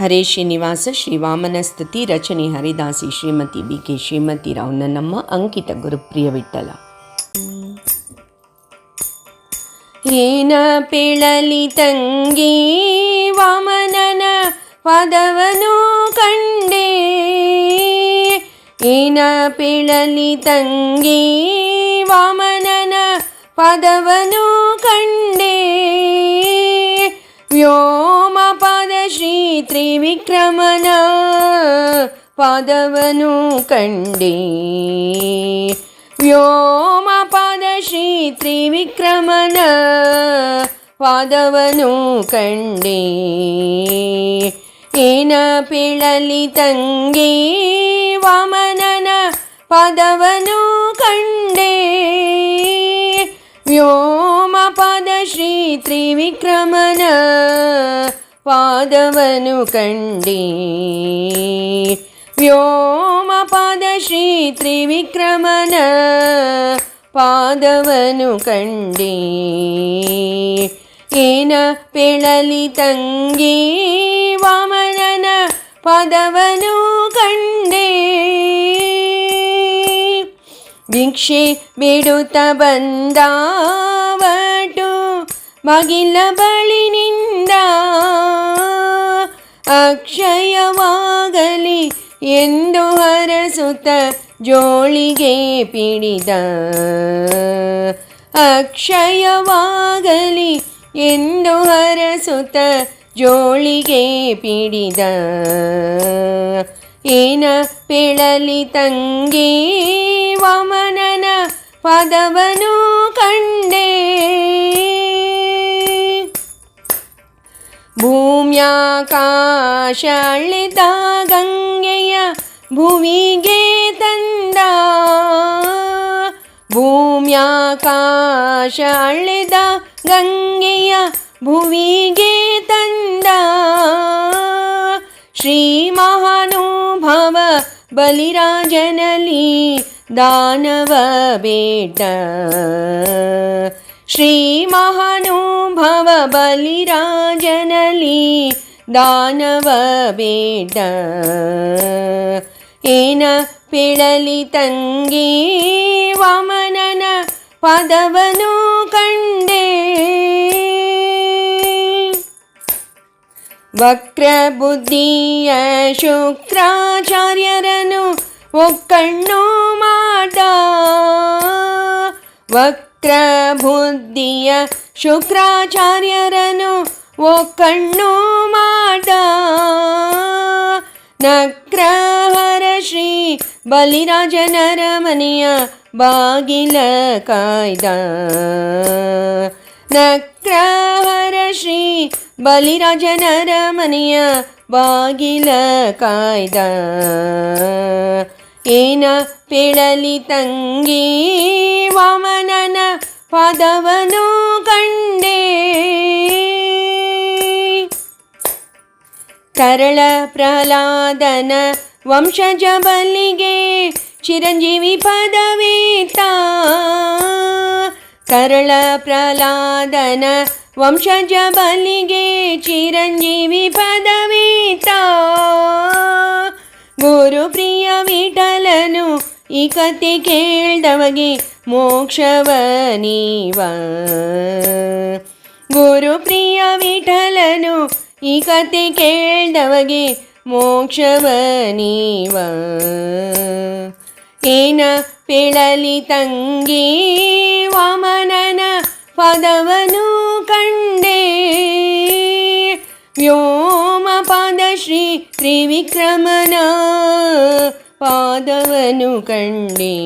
ಹರೇ ಶ್ರೀನಿವಾಸ, ಶ್ರೀವಾಮನ ಸ್ತುತಿ ರಚನೆ ಹರಿದಾಸಿ ಶ್ರೀಮತಿ ಬಿ ಕೆ ಶ್ರೀಮತಿ ರಾವ್ ನಮ್ಮ ಅಂಕಿತ ಗುರುಪ್ರಿಯ ವಿಠಲ. ಏನ ಪಿಳಲಿ ತಂಗಿ ವಾಮನನ ಪದವನು ಕಂಡೆ? ಏನ ಪಿಳಲಿ ತಂಗಿ ವಾಮನನ ಪದವನು ಕಂಡೆ? ತ್ರಿವಿಕ್ರಮನ ಪಾದವನು ಕಂಡೆ ವ್ಯೋಮ ಪಾದ ಶ್ರೀ ತ್ರಿವಿಕ್ರಮನ ಪಾದವನು ಕಂಡೆ ಏನ ಪಿಳಲಿ ತಂಗಿ ವಾಮನನ ಪದವನು ಕಂಡೆ ವ್ಯೋಮ ಪಾದ ಶ್ರೀ ತ್ರಿವಿಕ್ರಮನ ಪಾದವನು ಕಂಡೀ. ವ್ಯೋಮ ಪಾದ ಶ್ರೀ ತ್ರಿವಿಕ್ರಮನ ಪಾದವನು ಕಂಡೀ. ಏನ ಪೆಳಲಿ ತಂಗಿ ವಾಮನನ ಪದವನು ಕಂಡೆ. ಭಿಕ್ಷೆ ಬಿಡುತ್ತ ಬಂದಾವಟು, ಮಗಿಲ ಬಳಿನಿಂದ ಅಕ್ಷಯವಾಗಲಿ ಎಂದು ಹರಸುತ್ತ ಜೋಳಿಗೆ ಪಿಡಿದ ಅಕ್ಷಯವಾಗಲಿ ಎಂದು ಹರಸುತ್ತ ಜೋಳಿಗೆ ಪಿಡಿದ. ಏನ ಪಿಳಲಿ ತಂಗಿ ವಮನನ ಪದವನು भूम्या का शाल्लिदा गङ्गया भुवि गे तन्द भूम्या का शाल्लिदा गङ्गया भुविगे तन्दा श्रीमहानो भाव बलिराजनली दानवबेट। ಮಹಾನುಭವ ಬಲಿರಾಜನಲಿ ದಾನವ ಬೇಡ ಏನ ಪಿಳಲಿ ತಂಗಿ ವಾಮನನ ಪದವನು ಕಂಡೆ ವಕ್ರ ಬುದ್ಧಿಯ ಶುಕ್ರಾಚಾರ್ಯರನು ಒಕ್ಕಣ್ಣು ಮಾಡ ವಕ್ರ ಬುದ್ಧಿಯ ಶುಕ್ರಾಚಾರ್ಯರನು ಕಣ್ಣು ಮಾಡ. ನಕ್ರಹರ ಶ್ರೀ ಬಲಿರಾಜನರ ಮನೆಯ ಬಾಗಿಲ ಕಾಯ್ದ. ನಕ್ರಹರ ಶ್ರೀ ಬಲಿರಾಜನರ ಮನೆಯ ಬಾಗಿಲ ಕಾಯ್ದ. ಏನ ಪಿಳಲಿ ತಂಗಿ ಪದವನು ಕಂಡೆ. ಕರಳ ಪ್ರಹ್ಲಾದನ ವಂಶಜ ಬಲಿಗೆ ಚಿರಂಜೀವಿ ಪದವೀತ ಕರಳ ಪ್ರಹ್ಲಾದನ ವಂಶಜ ಬಲಿಗೆ ಚಿರಂಜೀವಿ ಪದವೀತ ಗುರು ಪ್ರಿಯ ವಿಠಲನು ಈ ಕತೆ ಕೇಳ್ದವಗೆ ಮೋಕ್ಷವ ನೀವ. ಗುರು ಪ್ರಿಯ ವಿಠಲನು ಈ ಕತೆ ಕೇಳ್ದವಗೆ ಮೋಕ್ಷವ ನೀವ. ಏನ ಪೇಳಲಿ ತಂಗಿ ವಾಮನನ ಪದವನು ಕಂಡೆ. ವ್ಯೋಮ ಪಾದ ಶ್ರೀ ತ್ರಿವಿಕ್ರಮನ ಪಾದವನು ಕಂಡೆ.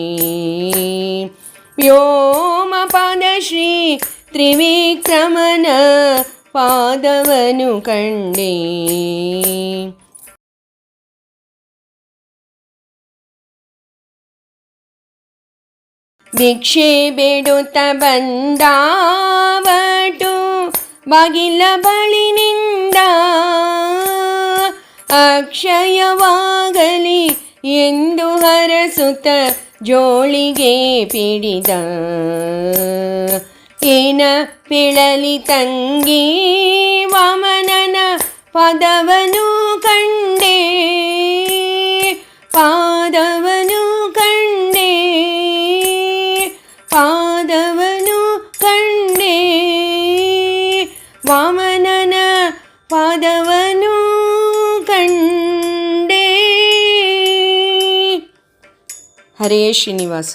ವ್ಯೋಮ ಪಾದ ಶ್ರೀ ತ್ರಿವಿಕ್ರಮನ ಪಾದವನು ಕಂಡೆ. ಭಿಕ್ಷೆ ಬೇಡುತ್ತ ಬಂದಾವಟು ಬಾಗಿಲ ಬಳಿನಿಂದ ಅಕ್ಷಯವಾಗಲಿ ಎಂದು ಹರಸುತ್ತ ಜೋಳಿಗೆ ಪಿಡಿದ ಏನ ಪಿಳಲಿ ತಂಗಿ ವಾಮನನ ಪದವನು ಕಂಡೆ ಪಾದವನು ಕಂಡೆ ಪಾದವನು ಕಂಡೆ ವಾಮನನ ಪಾದವನು ಕಂಡೆ ಹರೇ ಶ್ರೀನಿವಾಸ